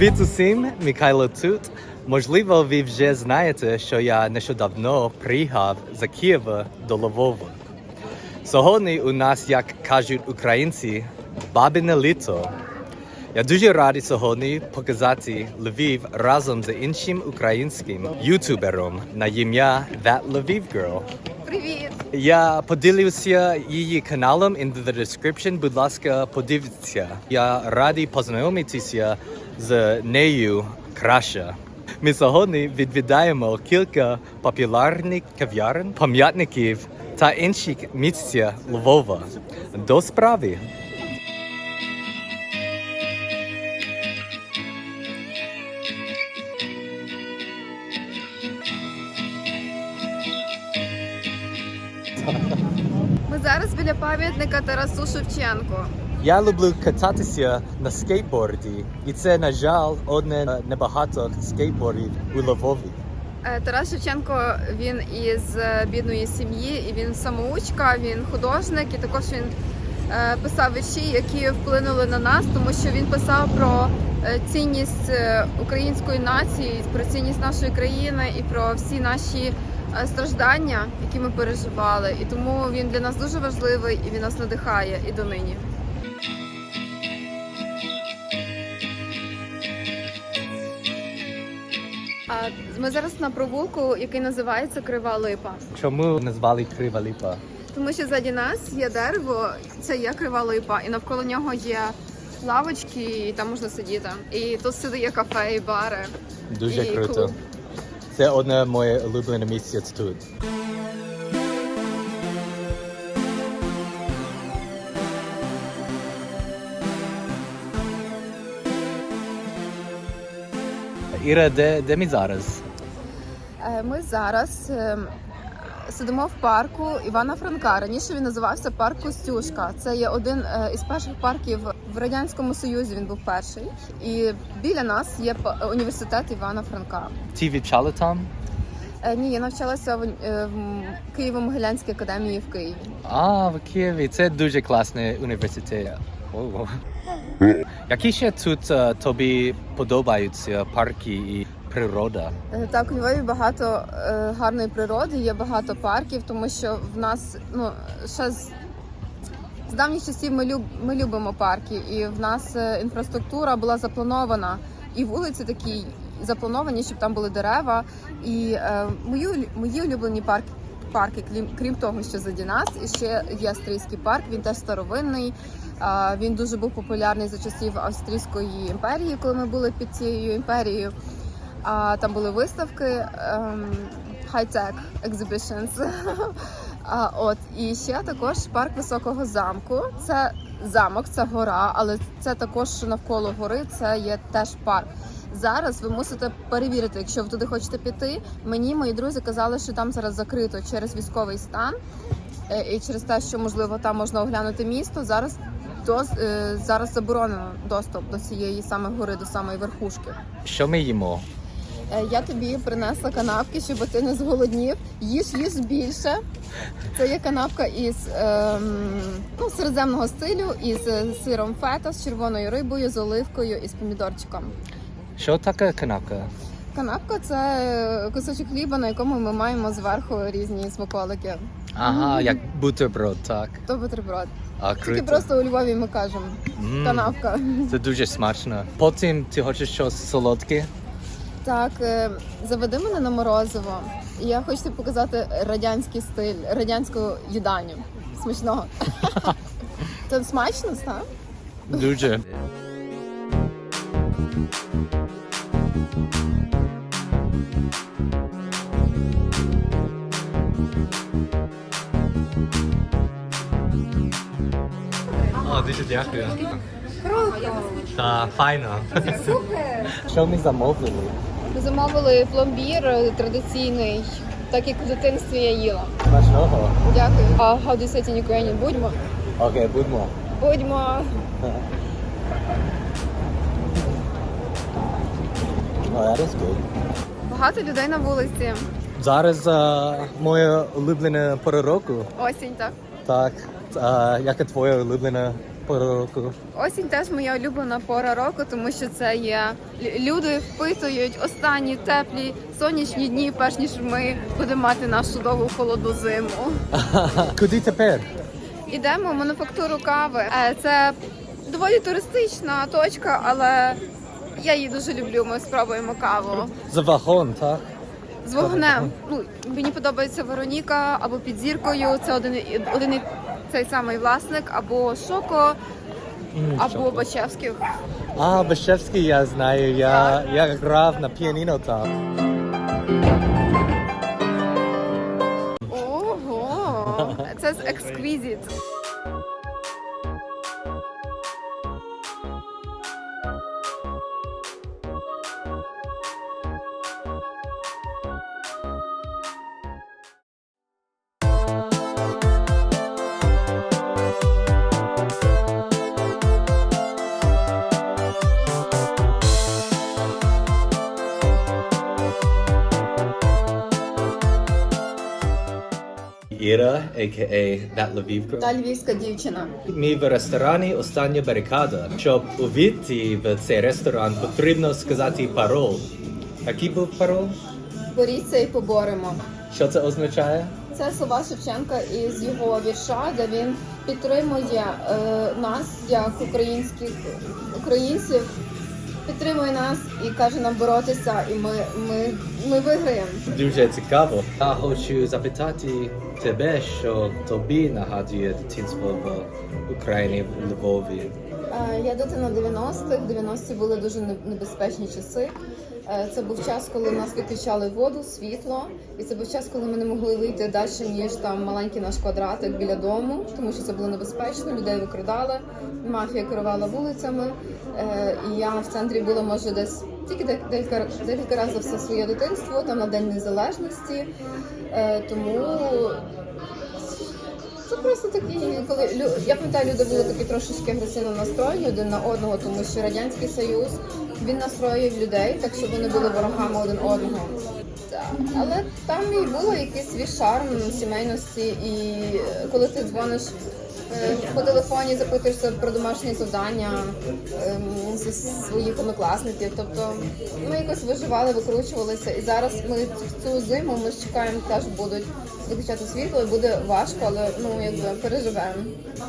Привіт усім, тут. Можливо, ви вже знаєте, що я нещодавно приїхав за Києва до Львова. Сьогодні у нас, як кажуть українці, бабине літо. Я дуже радий сьогодні показати Львів разом з іншим українським ютубером на ім'я That Lviv Girl. Привіт! Я поділився її каналом in the description. Будь ласка, подивіться. Я радий познайомитися з нею краще. Ми сьогодні відвідаємо кілька популярних кав'ярень, пам'ятників та інших місць Львова. До справи! Зараз біля пам'ятника Тарасу Шевченку. Я люблю кататися на скейтборді, і це, на жаль, одне з небагатьох скейтбордів у Львові. Е, Тарас Шевченко він із е, бідної сім'ї, і він самоучка, він художник, і також він е, писав вірші, які вплинули на нас, тому що він писав про цінність української нації, про цінність нашої країни і про всі наші страждання, які ми переживали. І тому він для нас дуже важливий і він нас надихає і донині. Ми зараз на провулку, який називається Крива Липа. Чому назвали Крива Ліпа? Тому що ззаді нас є дерево, це є крива липа, і навколо нього є лавочки, і там можна сидіти. І тут сюди є кафе і бари. Дуже І круто. клуб. Це одне моє улюблене місце тут. Іра, де, де ми зараз? Е, Ми зараз е, сидимо в парку Івана Франка. Раніше він називався парк Костюшка. Це є один е, із перших парків в радянському союзі. Він був перший. І біля нас є університет Івана Франка. Ти вивчала там? Е, Ні, я навчалася в, е, в Києво-Могилянській академії в Києві. А, в Києві. Це дуже класний університет. Ого. Які ще тут е, тобі подобаються парки і природа? Е, Так, у Львові багато е, гарної природи, є багато парків, тому що в нас ну ще з, з давніх часів ми, люб, ми любимо парки, і в нас е, інфраструктура була запланована, і вулиці такі заплановані, щоб там були дерева. І е, мої, мої улюблені парки. Парки, крім, крім того, що заді нас, і ще є австрійський парк. Він теж старовинний. Він дуже був популярний за часів Австрійської імперії, коли ми були під цією імперією. А там були виставки ем, high-tech exhibitions. а, от і ще також парк високого замку. Це замок, це гора, але це також навколо гори. Це є теж парк. Зараз ви мусите перевірити, якщо ви туди хочете піти. Мені мої друзі казали, що там зараз закрито через військовий стан е, і через те, що можливо там можна оглянути місто. Зараз до, е, зараз заборонено доступ до цієї саме гори, до самої верхушки. Що ми їмо? Е, Я тобі принесла канапки, щоб ти не зголоднів. Їж, їж більше. Це є канапка із ем, ну, середземного стилю, із е, сиром фета, з червоною рибою, з оливкою і з помідорчиком. Що таке канапка? Канапка це е, кусочок хліба, на якому ми маємо зверху різні смаколики. Ага, як бутерброд, так. То бутерброд. А Тільки круто. просто у Львові ми кажемо М, канапка. Це дуже смачно. Потім ти хочеш щось солодке? Так, е, заведи мене на морозиво. І Я хочу тобі показати радянський стиль, радянську їдальню. Смачного. Це смачно, так? Дуже. О, дуже дякую. Круто! Та, файно. Супер! Що ми замовили? Замовили пломбір е, традиційний, так як в дитинстві я їла. Смачного. Дякую. А how do you say it in Ukrainian? Будьмо. Окей, будьмо. Будьмо. Oh, that is good. Багато людей на вулиці. Зараз а, моя улюблена пора року. Осінь, так. Так. А, яка твоя улюблена пора року? Осінь теж моя улюблена пора року, тому що це є люди впитують останні теплі сонячні дні, перш ніж ми будемо мати нашу довгу холодну зиму. Куди тепер? Ідемо в мануфактуру кави. Е, Це доволі туристична точка, але я її дуже люблю. Ми спробуємо каву За вагон, так? з вогнем. Ну мені подобається Вероніка або під зіркою. Це один один цей самий власник, або Шоко, або? Бачевський. А, Бачевський я знаю, я, я грав на піаніно там. Ого, це з ексквізіт. Іра, a.k.a. That Lviv Та львівська дівчина. Ми в ресторані остання барикада. Щоб увійти в цей ресторан, потрібно сказати пароль. Який був пароль? Боріться і поборемо. Що це означає? Це слова Шевченка із його вірша, де він підтримує е, нас як українських українців. Підтримує нас і каже нам боротися, і ми, ми, ми виграємо. Дуже цікаво. Я хочу запитати тебе, що тобі нагадує дитинство в Україні в Львові. Е, Я дитина 90-х. 90-ті були дуже небезпечні часи. Е, Це був час, коли нас виключали воду, світло, і це був час, коли ми не могли вийти далі, ніж там маленький наш квадратик біля дому, тому що це було небезпечно. Людей викрадали, мафія керувала вулицями. Е, І я в центрі була може десь тільки декілька декілька разів все своє дитинство, там на День Незалежності. Е, Тому це просто такі, коли я пам'ятаю, люди були такі трошечки агресивно настроєні один на одного, тому що радянський союз він настроїв людей, так щоб вони були ворогами один одного. Так. Але там і було якийсь свій шарм сімейності, і е, коли ти дзвониш по телефоні, запитуєшся про домашні завдання ем, зі своїх однокласників. Тобто ми якось виживали, викручувалися. І зараз ми в цю зиму ми ж чекаємо, теж будуть виключати світло, і буде важко, але ну якби переживемо.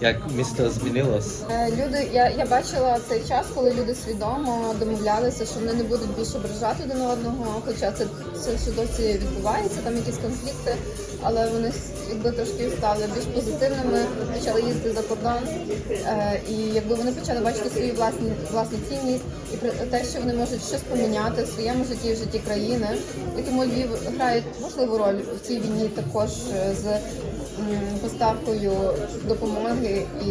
Як місто змінилось? Е, Люди, я, я бачила цей час, коли люди свідомо домовлялися, що вони не будуть більше ображати один одного. Хоча це все досі відбувається, там якісь конфлікти, але вони якби трошки стали більш позитивними, почали їздити за кордон. Е, і якби вони почали бачити свою власні власну цінність і те, що вони можуть щось поміняти в своєму житті, в житті країни. І тому Львів грає важливу роль в цій війні також е, з поставкою допомоги і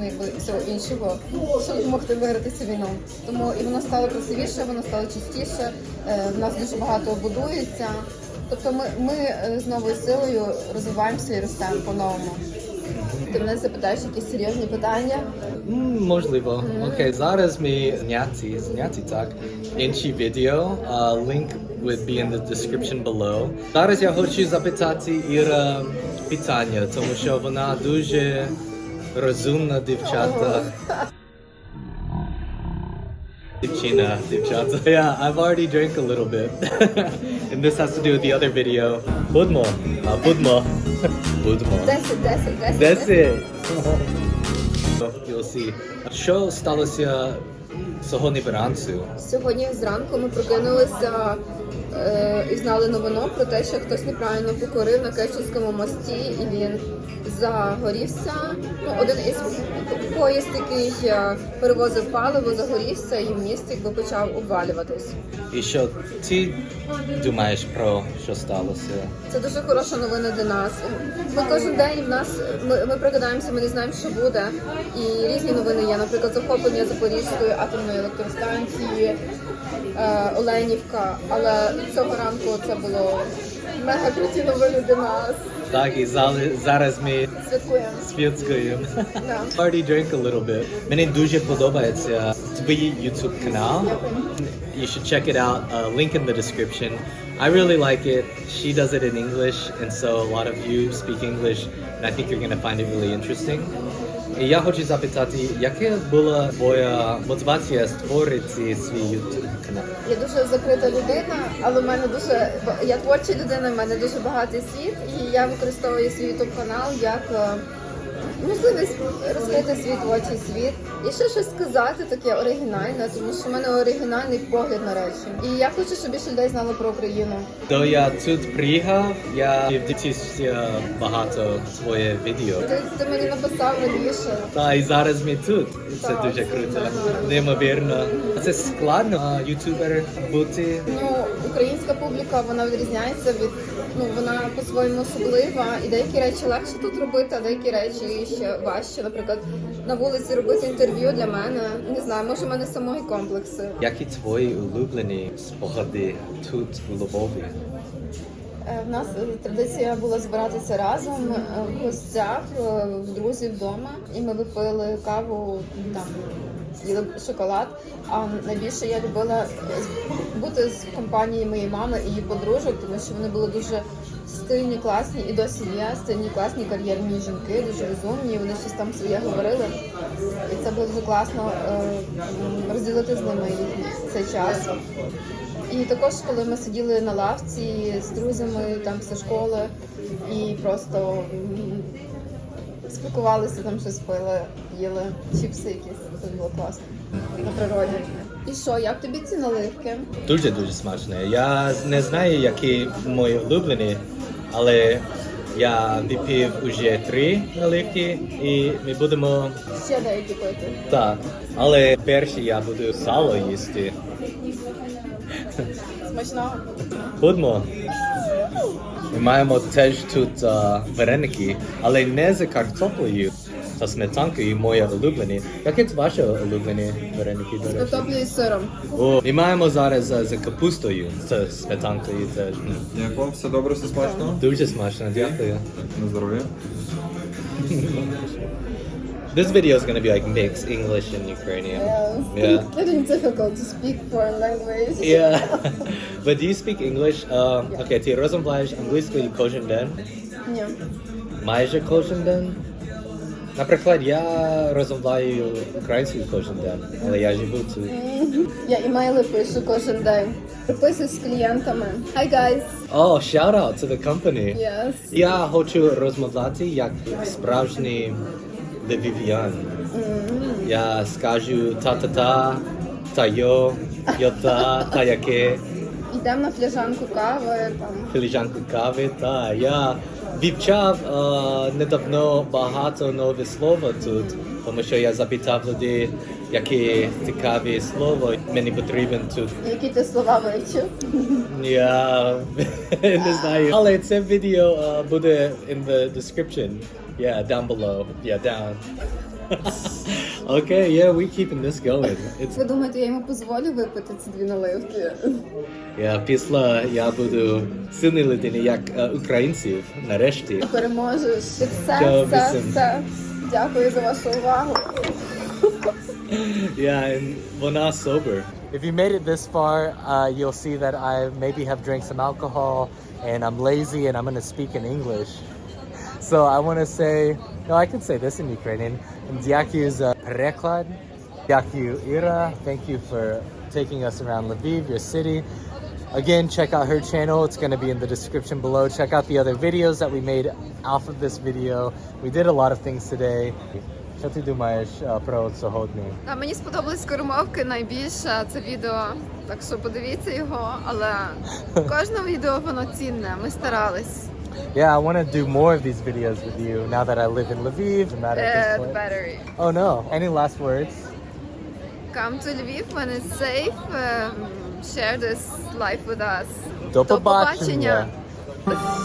ну, якби всього іншого, щоб допомогти виграти цю війну. Тому і воно стало красивіше, воно стало чистіше. е, В нас дуже багато будується. Тобто ми, ми е, з новою силою розвиваємося і ростемо по-новому. Ти мене запитаєш якісь серйозні питання. М, Можливо. Окей, зараз ми зняті, зняті так. Інші відео. Uh, link will be in the description below. Зараз я хочу запитати Іра питання, тому що вона дуже розумна дівчата. Дівчина, дівчата. Yeah, I've already drank a little bit. and this has to do with the other video. Будмо. Uh, будмо. будмо. 10, 10, 10. That's it. You'll see. Що сталося сьогодні вранці? Сьогодні зранку ми прокинулися е, і знали новину про те, що хтось неправильно покорив на Керченському мості, і він загорівся. Ну, один із поїзд, який е, перевозив паливо, загорівся, і міст якби почав обвалюватись. І що ти думаєш про що сталося? Це дуже хороша новина для нас. Ми кожен день в нас ми, ми прокидаємося, ми не знаємо, що буде. І різні новини є. Наприклад, захоплення Запорізької атомної електростанції, е, Оленівка. Але цього ранку це було мега круті новини для нас. Так, і зали- зараз ми Святкуємо. святкуємо. Да. Already drank a little bit. Мені дуже подобається твій YouTube канал. You should check it out. Uh, link in the description. I really like it. She does it in English, and so a lot of you speak English, and I think you're gonna find it really interesting. І я хочу запитати, яка була твоя мотивація створити свій YouTube канал? Я дуже закрита людина, але в мене дуже я творча людина, в мене дуже багатий світ, і я використовую свій youtube канал як е, можливість розкрити свій творчий світ і ще щось сказати таке оригінальне, тому що в мене оригінальний погляд на речі. І я хочу, щоб більше людей знало про Україну. До я тут приїхав, я дивився багато своє відео. Ти, ти мені написав раніше. Та і зараз ми тут. Це Так, дуже круто. Неймовірно. Це складно ютубер бути. Ну, українська публіка вона відрізняється від ну вона по-своєму особлива, і деякі речі легше тут робити, а деякі речі ще важче. Наприклад, на вулиці робити інтерв'ю для мене. Не знаю, може в мене самої комплекси. Які твої улюблені спогади тут у Львові? Е, В нас е, традиція була збиратися разом е, в гостях, в друзів вдома, і ми випили каву там. Їли шоколад. А найбільше я любила бути з компанією моєї мами і її подружок, тому що вони були дуже стильні, класні і досі є стильні, класні кар'єрні жінки, дуже розумні. Вони щось там своє говорили. І це було дуже класно е, розділити з ними цей час. І також, коли ми сиділи на лавці з друзями там після школи і просто спілкувалися, там щось пили, їли чіпси якісь, це було класно на природі. І що, як тобі ці наливки? Дуже дуже смачне. Я не знаю, які мої улюблені, але я випив уже три наливки і ми будемо Ще деякі пити. так. Але перші я буду сало їсти. Смачного. Будемо. Ми маємо теж тут а, вареники, але не з картоплею та сметанкою мої улюблені. Які це ваші улюблені вареники? до З речі? картоплею і сиром. О, ми маємо зараз а, з капустою, з сметанкою теж. М. Дякую, все добре, все смачно. Дуже смачно, дякую. На здоров'я. This video is going to be like mixed English and Ukrainian. Yeah, Yeah. it's getting difficult to speak foreign language. Yeah. But do you speak English? Uh, okay, ти розмовляєш англійською кожен день? Ні. Майже кожен день? Наприклад, я розмовляю українською кожен день, але я живу тут. Я імейли пишу кожен день. Приписуюсь з клієнтами. Hi guys. Oh, shout out to the company. Yes. Я хочу розмовляти як справжній львів'ян. Я скажу та-та-та, та-йо, йота, та яке, Йдемо на фляжанку кави. Там. філіжанку кави. Та я вивчав е, недавно багато нових слов тут, тому що я запитав людей, яке цікаві слово мені потрібен тут. Які ти слова вивчив? Я не знаю. Але це відео е, буде in the description. Yeah, down below. Yeah, down. okay, yeah, we keeping this going. It's Ви думаєте, я йому дозволю випити ці дві наливки? yeah, після я буду сильний людини, як е, українців, нарешті. Переможеш. І все, Дякую все, всім. все. Дякую за вашу увагу. Yeah, and вона sober. If you made it this far, uh, you'll see that I maybe have drank some alcohol and I'm lazy and I'm going to speak in English. So I want to say, no, I can say this in Ukrainian. Дякую за переклад. Дякую, Ira. Thank you for taking us around Lviv, your city. Again, check out her channel. It's going to be in the description below. Check out the other videos that we made off of this video. We did a lot of things today. Що ти думаєш uh, про сьогодні? А мені сподобались скоромовки найбільше це відео. Так що подивіться його, але кожне відео воно цінне. Ми старались. Yeah, I want to do more of these videos with you now that I live in Lviv. and that at this Uh, point- battery. Oh no. Any last words? Come to Lviv when it's safe. Um, share this life with us. До До побачення. побачення.